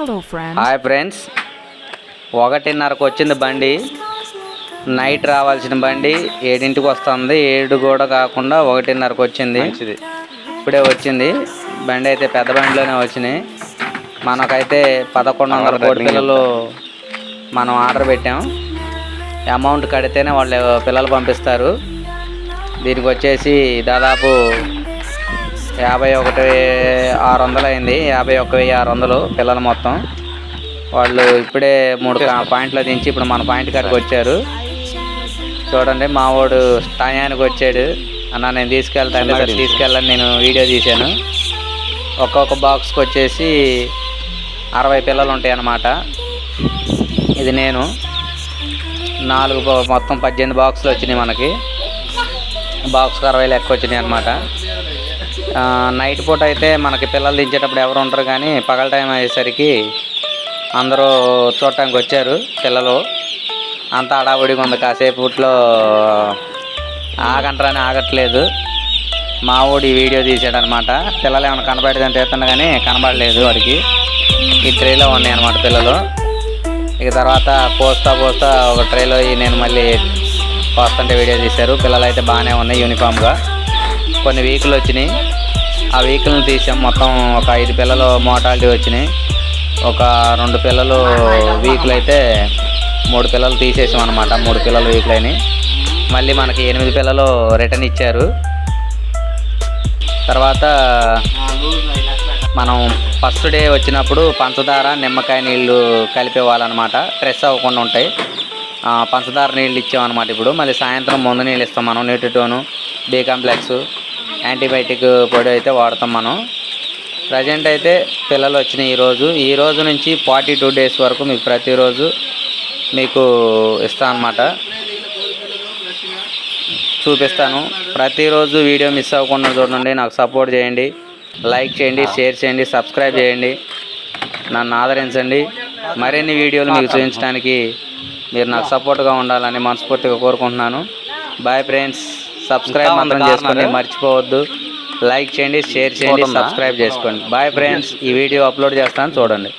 Hello, friend. Hi friends ఒకటిన్నరకు వచ్చింది బండి. నైట్ రావాల్సిన బండి. ఏడింటికి వస్తుంది. ఏడు కూడా కాకుండా ఒకటిన్నరకు వచ్చింది. ఇప్పుడే వచ్చింది. బండి అయితే పెద్ద బండిలోనే వచ్చినాయి. మనకైతే పదకొండు వందల కోడి పిల్లలు మనం ఆర్డర్ పెట్టాం. అమౌంట్ కడితేనే వాళ్ళు పిల్లలు పంపిస్తారు. దీనికి వచ్చేసి దాదాపు యాభై ఒకటి ఆరు వందలు అయింది. యాభై ఒక వెయ్యి ఆరు వందలు పిల్లలు మొత్తం. వాళ్ళు ఇప్పుడే మూడు పాయింట్లు దించి ఇప్పుడు మన పాయింట్ కాడికి వచ్చారు. చూడండి మా వాడు టయానికి వచ్చాడు. అన్న నేను తీసుకెళ్తాను సార్ తీసుకెళ్ళని నేను వీడియో తీశాను. ఒక్కొక్క బాక్స్కి వచ్చేసి అరవై పిల్లలు ఉంటాయి అన్నమాట ఇది నేను. నాలుగు మొత్తం పద్దెనిమిది బాక్సులు వచ్చినాయి మనకి. బాక్స్కి అరవై లెక్క వచ్చినాయి అనమాట నైట్ పూట అయితే మనకి పిల్లలు దించేటప్పుడు ఎవరు ఉండరు కానీ పగల టైం అయ్యేసరికి అందరూ చూడటానికి వచ్చారు పిల్లలు. అంతా అడావుడిగా ఉంది. కాసేపుట్లో ఆగంటారని ఆగట్లేదు. మా ఊడి వీడియో తీసాడు అనమాట పిల్లలు ఏమైనా కనబడితే తీస్తున్నా కానీ కనబడలేదు వాడికి. ఈ ట్రేలో ఉన్నాయి అనమాట పిల్లలు. ఇక తర్వాత పోస్తా పోస్తా ఒక ట్రేలో నేను మళ్ళీ పోస్తుంటే వీడియో తీశారు. పిల్లలు అయితే బాగానే ఉన్నాయి యూనిఫామ్గా. కొన్ని వీకులు వచ్చినాయి. ఆ వెహికల్ని తీసాం. మొత్తం ఒక ఐదు పిల్లలు మోటాలిటీ వచ్చినాయి. ఒక రెండు పిల్లలు వెహికల్ అయితే మూడు పిల్లలు తీసేసాం అనమాట మూడు పిల్లలు వెహికల్ అయినాయి. మళ్ళీ మనకి ఎనిమిది పిల్లలు రిటర్న్ ఇచ్చారు. తర్వాత మనం ఫస్ట్ డే వచ్చినప్పుడు పంచదార నిమ్మకాయ నీళ్ళు కలిపేవాళ్ళనమాట స్ట్రెస్ అవ్వకుండా ఉంటాయి. పంచదార నీళ్ళు ఇచ్చామన్నమాట ఇప్పుడు. మళ్ళీ సాయంత్రం ముందు నీళ్ళు ఇస్తాం మనం. న్యూట్రిటోను బీ కాంప్లెక్స్ యాంటీబయాటిక్ పొడి అయితే వాడతాం మనం. ప్రజెంట్ అయితే పిల్లలు వచ్చినాయి ఈరోజు ఈ రోజు నుంచి ఫార్టీ టూ డేస్ వరకు మీకు ప్రతిరోజు మీకు ఇస్తా అనమాట చూపిస్తాను. ప్రతిరోజు వీడియో మిస్ అవ్వకుండా చూడండి. నాకు సపోర్ట్ చేయండి. లైక్ చేయండి షేర్ చేయండి సబ్స్క్రైబ్ చేయండి. నన్ను ఆదరించండి. మరిన్ని వీడియోలు మీకు చూపించడానికి మీరు నాకు సపోర్ట్గా ఉండాలని మనస్ఫూర్తిగా కోరుకుంటున్నాను. బాయ్ ఫ్రెండ్స్ సబ్స్క్రైబ్ మాత్రం చేసుకోండి మర్చిపోవద్దు. లైక్ చేయండి షేర్ చేయండి సబ్స్క్రైబ్ చేసుకోండి. బాయ్ ఫ్రెండ్స్ ఈ వీడియో అప్లోడ్ చేస్తాను చూడండి.